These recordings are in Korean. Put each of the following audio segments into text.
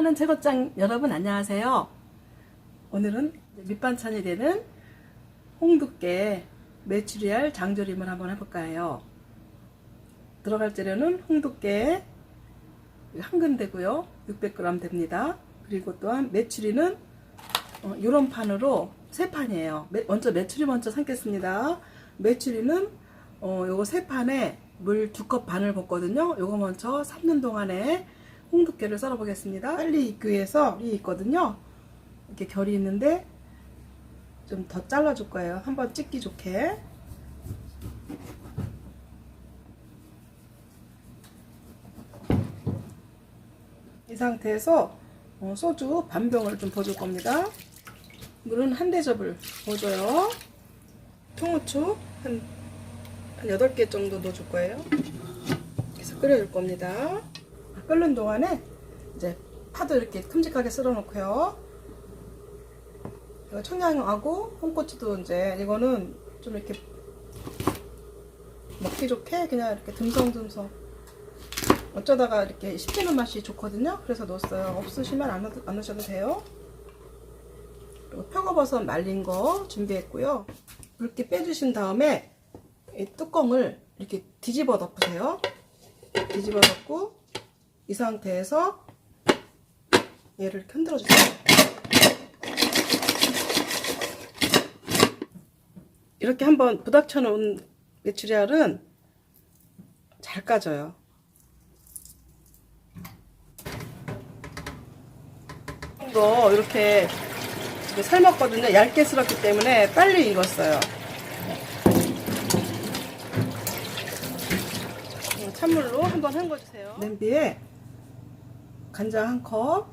하는 최고장 여러분 안녕하세요. 오늘은 밑반찬이 되는 홍두깨 메추리알 장조림을 한번 해볼까 해요. 들어갈 재료는 홍두깨 한 근대고요. 600g 됩니다. 그리고 또한 메추리는 이런 판으로 세 판이에요. 메- 먼저 메추리 먼저 삶겠습니다. 메추리는 어, 요거 세 판에 물 두 컵 반을 붓거든요. 요거 먼저 삶는 동안에 홍두깨를 썰어 보겠습니다. 빨리 위해서 이 있거든요. 이렇게 결이 있는데 좀 더 잘라줄 거예요. 한번 찍기 좋게. 이 상태에서 어, 소주 반 병을 좀 부어줄 겁니다. 물은 한 대접을 부어줘요. 통후추 한, 한 8개 정도 넣어줄 거예요. 그래서 끓여줄 겁니다. 끓는 동안에 이제 파도 이렇게 큼직하게 썰어 놓고요. 청양하고 홍고추도 이제 이거는 좀 이렇게 먹기 좋게 그냥 이렇게 듬성듬성 어쩌다가 이렇게 씹히는 맛이 좋거든요. 그래서 넣었어요. 없으시면 안, 넣, 안 넣으셔도 돼요. 그리고 표고버섯 말린 거 준비했고요. 이렇게 빼주신 다음에 이 뚜껑을 이렇게 뒤집어 덮으세요. 뒤집어 덮고 이 상태에서 얘를 흔들어 주세요. 이렇게 한번 부닥쳐 놓은 메추리알은 잘 까져요. 이거 이렇게 삶았거든요. 얇게 썰었기 때문에 빨리 익었어요. 음, 찬물로 한번 헹궈주세요. 냄비에 간장 한 컵,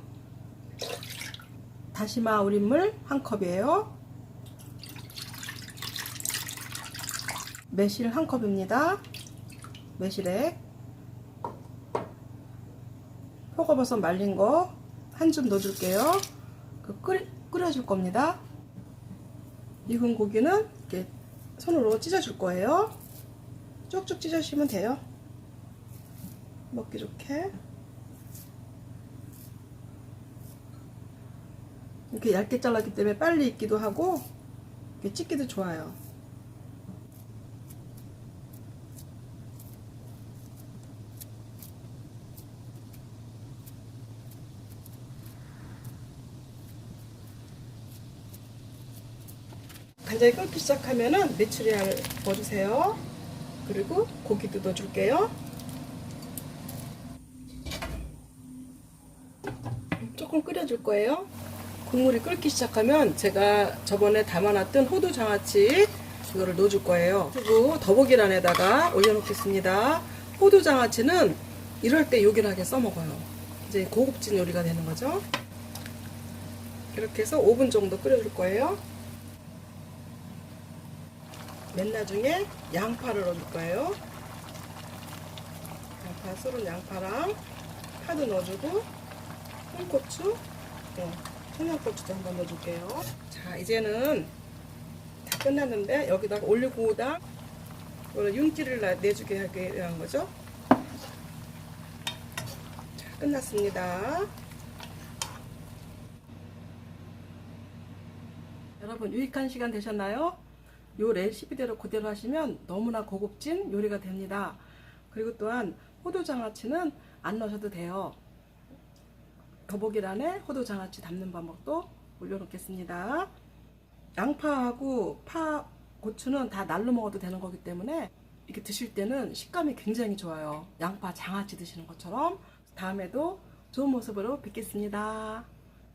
다시마 우린물 한 컵이에요. 매실 한 컵입니다. 매실액, 표고버섯 말린 거 한 줌 넣어줄게요. 그 끓, 끓여줄 겁니다. 익은 고기는 이렇게 손으로 찢어줄 거예요. 쭉쭉 찢어주시면 돼요. 먹기 좋게. 이렇게 얇게 잘랐기 때문에 빨리 익기도 하고 이렇게 찢기도 좋아요. 간장이 끓기 시작하면은 메추리알 넣어주세요. 그리고 고기도 넣어줄게요. 조금 끓여줄 거예요. 국물이 끓기 시작하면 제가 저번에 담아놨던 호두 장아찌 이거를 넣어줄 거예요. 그리고 더보기란에다가 올려놓겠습니다. 호두 장아찌는 이럴 때 요긴하게 써먹어요. 이제 고급진 요리가 되는 거죠. 이렇게 해서 5분 정도 끓여줄 거예요. 맨 나중에 양파를 넣을 거예요. 양파 썰은 양파랑 파도 넣어주고 홍고추, 네, 청양고추도 한번 넣어줄게요. 자 이제는 다 끝났는데 여기다가 올리고당 이거는 윤기를 나- 내주게 하기 위한 거죠. 자 끝났습니다. 여러분 유익한 시간 되셨나요? 요 레시피대로 그대로 하시면 너무나 고급진 요리가 됩니다. 그리고 또한 호두 장아찌는 안 넣으셔도 돼요. 더보기란에 호두 장아찌 담는 방법도 올려놓겠습니다. 양파하고 파, 고추는 다 날로 먹어도 되는 거기 때문에 이렇게 드실 때는 식감이 굉장히 좋아요. 양파 장아찌 드시는 것처럼 다음에도 좋은 모습으로 뵙겠습니다.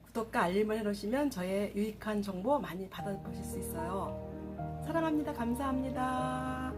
구독과 알림을 해놓으시면 저의 유익한 정보 많이 받아보실 수 있어요. 사랑합니다. 감사합니다.